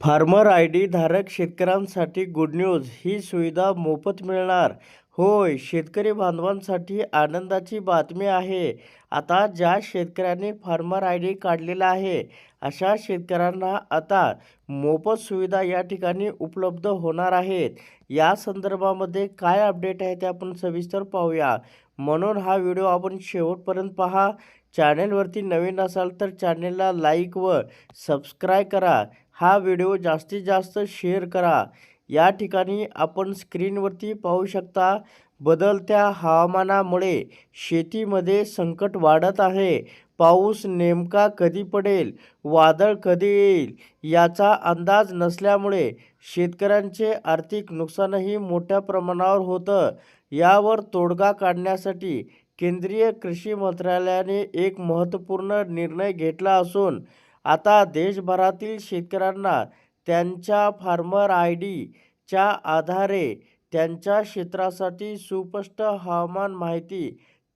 Farmer I D धारक शेतकऱ्यांसाठी good news ही सुविधा मोफत मिळणार. होय शेतकरी बांधवांसाठी आनंदाची बातमी आहे. आता ज्या शेतकऱ्यांनी फार्मर आय डी काढलेला आहे अशा शेतकऱ्यांना आता मोफत सुविधा या ठिकाणी उपलब्ध होणार आहेत. या संदर्भामध्ये काय अपडेट आहे ते आपण सविस्तर पाहूया. म्हणून हा व्हिडिओ आपण शेवटपर्यंत पहा. चॅनेलवरती नवीन असाल तर चॅनेलला लाईक व सबस्क्राईब करा. हा व्हिडिओ जास्तीत जास्त शेअर करा. या ठिकाणी आपण स्क्रीनवरती पाहू शकता बदलत्या हवामानामुळे शेतीमध्ये संकट वाढत आहे. पाऊस नेमका कधी पडेल? वादळ कधी येईल? याचा अंदाज नसल्यामुळे शेतकऱ्यांचे आर्थिक नुकसानही मोठ्या प्रमाणावर होतं. यावर तोडगा काढण्यासाठी केंद्रीय कृषी मंत्रालयाने एक महत्त्वपूर्ण निर्णय घेतला असून आता देशभरातील शेतकऱ्यांना त्यांच्या फार्मर आय डीच्या आधारे त्यांच्या क्षेत्रासाठी सुस्पष्ट हवामान माहिती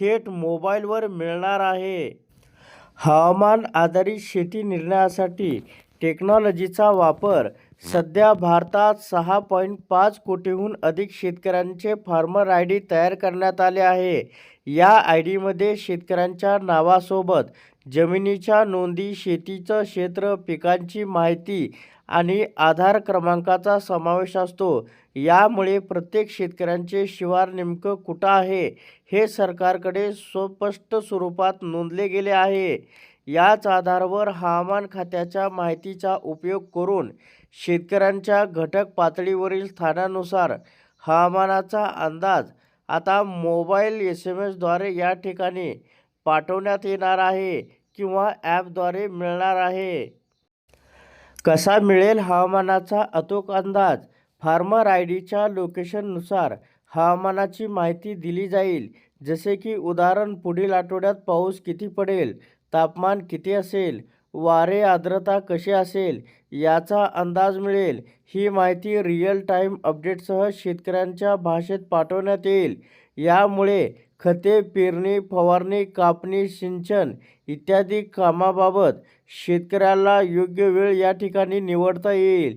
थेट मोबाईलवर मिळणार आहे. हवामान आधारित शेती निर्णयासाठी टेक्नॉलॉजीचा वापर सध्या भारतात सहा पॉईंट पाच कोटीहून अधिक शेतकऱ्यांचे फार्मर आय डी तयार करण्यात आले आहे. या आय डीमध्ये शेतकऱ्यांच्या नावासोबत जमिनीच्या नोंदी शेतीचं क्षेत्र पिकांची माहिती आणि आधार क्रमांकाचा समावेश असतो. यामुळे प्रत्येक शेतकऱ्यांचे शिवार नेमकं कुठं आहे हे सरकारकडे स्पष्ट स्वरूपात नोंदले गेले आहे. याच आधारावर हवामान खात्याच्या माहितीचा उपयोग करून शेतकऱ्यांच्या घटक पातळीवरील स्थानानुसार हवामानाचा अंदाज आता मोबाईल एस एम एसद्वारे या ठिकाणी पाठवण्यात येणार आहे किंवा ॲपद्वारे मिळणार आहे. कसा मिळेल हवामानाचा अचूक अंदाज? फार्मर आय डीच्या लोकेशननुसार हवामानाची माहिती दिली जाईल. जसे की उदाहरण पुढील आठवड्यात पाऊस किती पडेल? तापमान किती असेल? वारे आर्द्रता कशी असेल याचा अंदाज मिळेल. ही माहिती रिअल टाईम अपडेटसह शेतकऱ्यांच्या भाषेत पाठवण्यात येईल. यामुळे खते पेरणी फवारणी कापणी सिंचन इत्यादी कामाबाबत शेतकऱ्याला योग्य वेळ या ठिकाणी निवडता येईल.